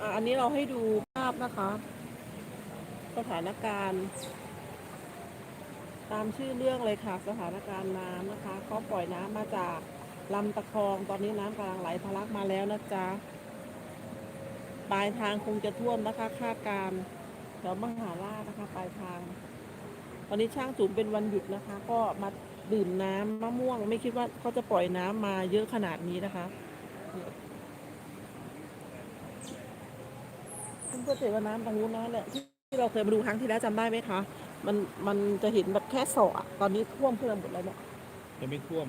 อะอันนี้เราให้ดูภาพนะคะ สถานการณ์ ตามชื่อเรื่องเลยค่ะ สถานการณ์น้ำนะคะเขาปล่อยน้ำมาจากลำตะคอง ตอนนี้น้ำกำลังไหลทะลักมาแล้วนะจ๊ะปลายทางคงจะท่วมนะคะคาดการณ์แถวมหาราชนะคะ ปลายทาง ตอนนี้ช่างจุ๋มเป็นวันหยุดนะคะ ก็มาดื่มน้ำมะม่วง ไม่คิดว่าเขาจะปล่อยน้ำมาเยอะขนาดนี้นะคะ เพื่อนๆเห็นว่าน้ำตรงนู้นนะเนี่ยที่เราเคยมาดูครั้งที่แล้วจำได้ไหมคะ มันมันจะเห็นแบบแค่ศอกอะตอนนี้ท่วมขึ้นมาหมดแล้วเนี่ยจะไม่ท่วม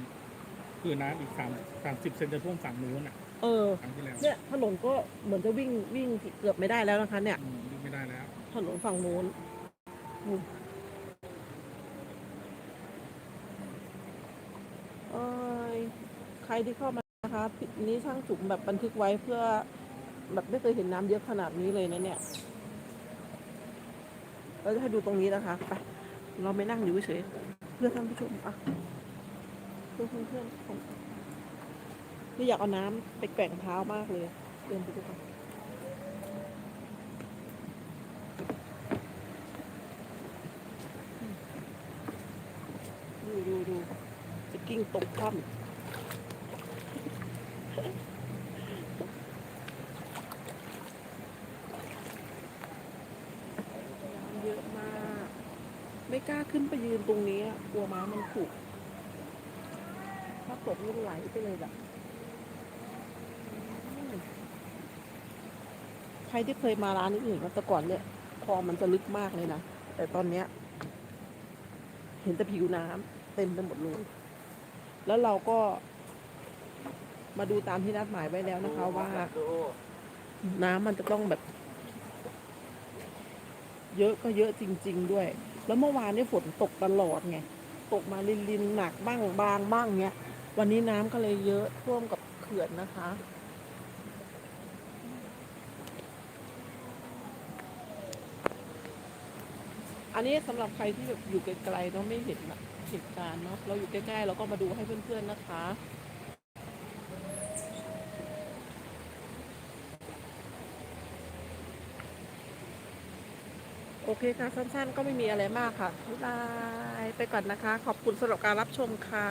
คือน้ำอีกสามสามสิบเซนจะท่วมฝั่งนู้นอะเออ ครั้งที่แล้วเนี่ยถนนก็เหมือนจะวิ่งวิ่งเกือบไม่ได้แล้วนะคะ เนี่ย อืมวิ่งไม่ได้แล้ว ถนนฝั่งนู้นอืมเอ้ยใครที่เข้ามานะคะนี้ช่างจุ๋มแบบบันทึกไว้เพื่อ แบบไม่เคยเห็นน้ำเยอะขนาดนี้เลยนะเนี่ยเราจะให้ดูตรงนี้นะคะไปเราไม่นั่งอยู่เฉยๆเพื่อท่านผู้ชมอะเพื่อนเพื่อนเพื่อนผมนี่อยากเอาน้ำไปแกว่งเท้ามากเลยเดินไปดูกันดูดูดูจะกิ้งตกถ้ำ น้ำ เยอะมาก ไม่กล้าขึ้นไปยืนตรงนี้กลัวม้ามันผุถ้าตกนี่ไหลไปเลยแบบใครที่เคยมาร้านนี้เห็นว่าแต่ก่อนเนี่ยคลองมันจะลึกมากเลยนะ แต่ตอนเนี้ย เห็นแต่ผิวน้ำเต็มไปหมดเลย แล้วเราก็ มาดูตามที่นัดหมายไว้แล้วนะคะว่า น้ำมันจะต้องแบบ เยอะก็เยอะจริง ๆ ด้วย แล้วเมื่อวานนี่ฝนตกตลอดไง ตกมาลินลินๆหนักบ้างบางบ้างเนี้ย วันนี้น้ำก็เลยเยอะท่วมกับเขื่อนนะคะอันนี้สำหรับใครที่แบบอยู่ไกลๆเนาะไม่เห็นเหตุการณ์เนาะเราอยู่ใกล้ๆเราก็มาดูให้เพื่อนๆนะคะ โอเคค่ะ สั้นๆ ก็ไม่มีอะไรมากค่ะบ๊ายบาย ไปก่อนนะคะ ขอบคุณสำหรับการรับชมค่ะ